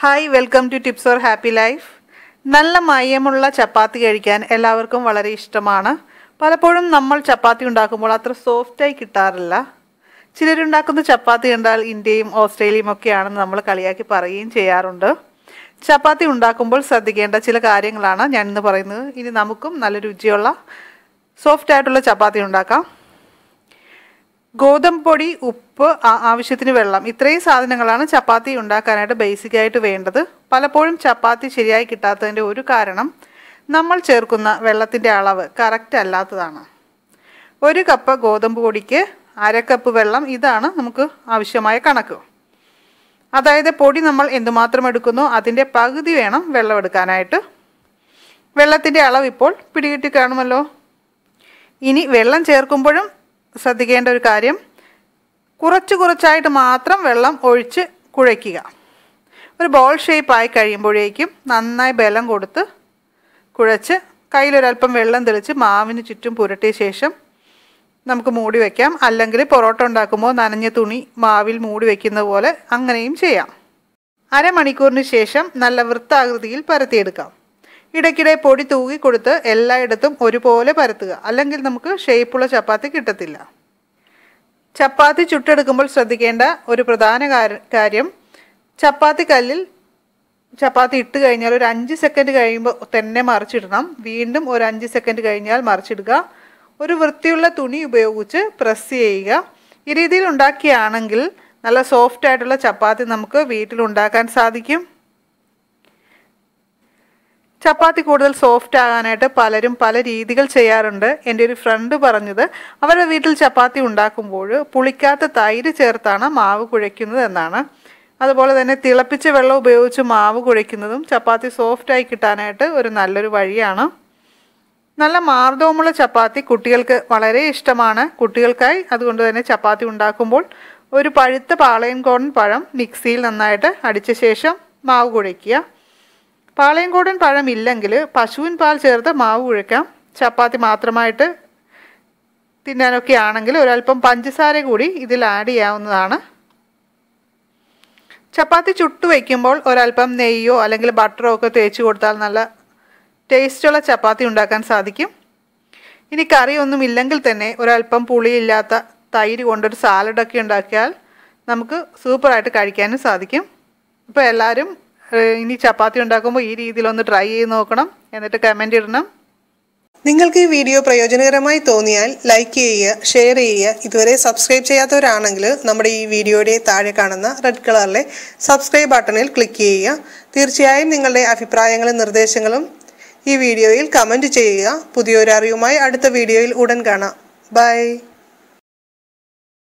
Hi welcome to tips or happy life നല്ല മയമുള്ള ചപ്പാത്തി കഴിക്കാൻ എല്ലാവർക്കും വളരെ ഇഷ്ടമാണ്. പലപ്പോഴും നമ്മൾ ചപ്പാത്തി ഉണ്ടാക്കുമ്പോൾ അത്ര സോഫ്റ്റായി കിട്ടാറില്ല. ചിലരുണ്ടാക്കുന്ന ചപ്പാത്തി കണ്ടാൽ ഇന്ത്യയും ഓസ്ട്രേലിയയും ഒക്കെയാണെന്ന് നമ്മൾ കളിയാക്കി പറയുകയും ചെയ്യാറുണ്ട്. ചപ്പാത്തി ഉണ്ടാക്കുമ്പോൾ ശ്രദ്ധിക്കേണ്ട ചില കാര്യങ്ങളാണ് ഞാൻ ഇന്ന് പറയുന്നത്. ഇനി നമുക്കും നല്ല രുചിയുള്ള സോഫ്റ്റായിട്ടുള്ള ചപ്പാത്തി ഉണ്ടാക്കാം. ഗോതമ്പ് പൊടി ഉപ്പ് ആവശ്യത്തിന് വെള്ളം. ഇത്രയും സാധനങ്ങളാണ് ചപ്പാത്തി ഉണ്ടാക്കാനായിട്ട് ബേസിക്കായിട്ട് വേണ്ടത്. പലപ്പോഴും ചപ്പാത്തി ശരിയായി കിട്ടാത്തതിന്റെ ഒരു കാരണം നമ്മൾ ചേർക്കുന്ന വെള്ളത്തിന്റെ അളവ് കറക്റ്റ് അല്ലാത്തതാണ്. ഒരു കപ്പ് ഗോതമ്പ് പൊടിക്ക് അര കപ്പ് വെള്ളം ഇതാണ് നമുക്ക് ആവശ്യമായ കണക്ക്. അതായത് പൊടി നമ്മൾ എന്തുമാത്രം എടുക്കുന്നോ അതിന്റെ പകുതി വേണം വെള്ളം എടുക്കാനായിട്ട്. വെള്ളത്തിന്റെ അളവ് ഇപ്പോൾ പിടികിട്ടി കാണുമല്ലോ. ഇനി വെള്ളം ചേർക്കുമ്പോഴും ശ്രദ്ധിക്കേണ്ട ഒരു കാര്യം. കുറച്ച് കുറച്ചായിട്ട് മാത്രം വെള്ളം ഒഴിച്ച് കുഴയ്ക്കുക. ഒരു ബോൾ ഷേപ്പ് ആയി കഴിയുമ്പോഴേക്കും നന്നായി ബലം കൊടുത്ത് കുഴച്ച് കയ്യിലൊരല്പം വെള്ളം തെളിച്ച് മാവിന് ചുറ്റും പുരട്ടിയ ശേഷം നമുക്ക് മൂടി വയ്ക്കാം അല്ലെങ്കിൽ പൊറോട്ട ഉണ്ടാക്കുമ്പോൾ നനഞ്ഞ തുണി മാവിൽ മൂടി വയ്ക്കുന്ന പോലെ അങ്ങനെയും ചെയ്യാം. അരമണിക്കൂറിന് ശേഷം നല്ല വൃത്താകൃതിയിൽ പരത്തിയെടുക്കാം. ഇടയ്ക്കിടെ പൊടി തൂകി കൊടുത്ത് എല്ലായിടത്തും ഒരുപോലെ പരത്തുക. അല്ലെങ്കിൽ നമുക്ക് ഷേപ്പുള്ള ചപ്പാത്തി കിട്ടത്തില്ല. ചപ്പാത്തി ചുട്ടെടുക്കുമ്പോൾ ശ്രദ്ധിക്കേണ്ട ഒരു പ്രധാന കാര്യം ചപ്പാത്തി കല്ലിൽ ചപ്പാത്തി ഇട്ട് കഴിഞ്ഞാൽ ഒരു അഞ്ച് സെക്കൻഡ് കഴിയുമ്പോൾ തന്നെ മറിച്ചിടണം. വീണ്ടും ഒരു അഞ്ച് സെക്കൻഡ് കഴിഞ്ഞാൽ മറിച്ചിടുക. ഒരു വൃത്തിയുള്ള തുണി ഉപയോഗിച്ച് പ്രസ് ചെയ്യുക. ഈ രീതിയിൽ ഉണ്ടാക്കിയാണെങ്കിൽ നല്ല സോഫ്റ്റ് ആയിട്ടുള്ള ചപ്പാത്തി നമുക്ക് വീട്ടിൽ ഉണ്ടാക്കാൻ സാധിക്കും. ചപ്പാത്തി കൂടുതൽ സോഫ്റ്റ് ആകാനായിട്ട് പലരും പല രീതികൾ ചെയ്യാറുണ്ട്. എന്റെ ഒരു ഫ്രണ്ട് പറഞ്ഞത് അവരുടെ വീട്ടിൽ ചപ്പാത്തി ഉണ്ടാക്കുമ്പോൾ പുളിക്കാത്ത തൈര് ചേർത്താണ് മാവ് കുഴയ്ക്കുന്നത് എന്നാണ്. അതുപോലെ തന്നെ തിളപ്പിച്ച വെള്ളം ഉപയോഗിച്ച് മാവ് കുഴയ്ക്കുന്നതും ചപ്പാത്തി സോഫ്റ്റായി കിട്ടാനായിട്ട് ഒരു നല്ലൊരു വഴിയാണ്. നല്ല മാർദ്ദവമുള്ള ചപ്പാത്തി കുട്ടികൾക്ക് വളരെ ഇഷ്ടമാണ്. കുട്ടികൾക്കായി അതുകൊണ്ട് തന്നെ ചപ്പാത്തി ഉണ്ടാക്കുമ്പോൾ ഒരു പഴുത്ത പാളയം കോൺ പഴം മിക്സിയിൽ നന്നായിട്ട് അടിച്ച ശേഷം മാവ് കുഴയ്ക്കുക. പാളയംകോടൻ പഴം ഇല്ലെങ്കിൽ പശുവിൻ പാൽ ചേർത്ത് മാവ് കുഴക്കാം ചപ്പാത്തി മാത്രമായിട്ട് തിന്നാനൊക്കെ ആണെങ്കിൽ ഒരല്പം പഞ്ചസാര കൂടി ഇതിൽ ആഡ് ചെയ്യാവുന്നതാണ്. ചപ്പാത്തി ചുട്ടു വയ്ക്കുമ്പോൾ ഒരല്പം നെയ്യോ അല്ലെങ്കിൽ ബട്ടറോ ഒക്കെ തേച്ച് കൊടുത്താൽ നല്ല ടേസ്റ്റുള്ള ചപ്പാത്തി ഉണ്ടാക്കാൻ സാധിക്കും. ഇനി കറിയൊന്നും ഇല്ലെങ്കിൽ തന്നെ ഒരല്പം പുളിയില്ലാത്ത തൈര് കൊണ്ടൊരു സാലഡൊക്കെ ഉണ്ടാക്കിയാൽ നമുക്ക് സൂപ്പറായിട്ട് കഴിക്കാനും സാധിക്കും. അപ്പോൾ എല്ലാവരും ഇനി ചപ്പാത്തി ഉണ്ടാക്കുമ്പോൾ ഈ രീതിയിൽ ഒന്ന് ട്രൈ ചെയ്ത് നോക്കണം. എന്നിട്ട് കമന്റ് ഇടണം. നിങ്ങൾക്ക് ഈ വീഡിയോ പ്രയോജനകരമായി തോന്നിയാൽ ലൈക്ക് ചെയ്യുക ഷെയർ ചെയ്യുക. ഇതുവരെ സബ്സ്ക്രൈബ് ചെയ്യാത്തവരാണെങ്കിൽ നമ്മുടെ ഈ വീഡിയോയുടെ താഴെ കാണുന്ന റെഡ് കളറിലെ സബ്സ്ക്രൈബ് ബട്ടണിൽ ക്ലിക്ക് ചെയ്യുക. തീർച്ചയായും നിങ്ങളുടെ അഭിപ്രായങ്ങളും നിർദ്ദേശങ്ങളും ഈ വീഡിയോയിൽ കമന്റ് ചെയ്യുക. പുതിയൊരു അറിവുമായി അടുത്ത വീഡിയോയിൽ ഉടൻ കാണാം. ബൈ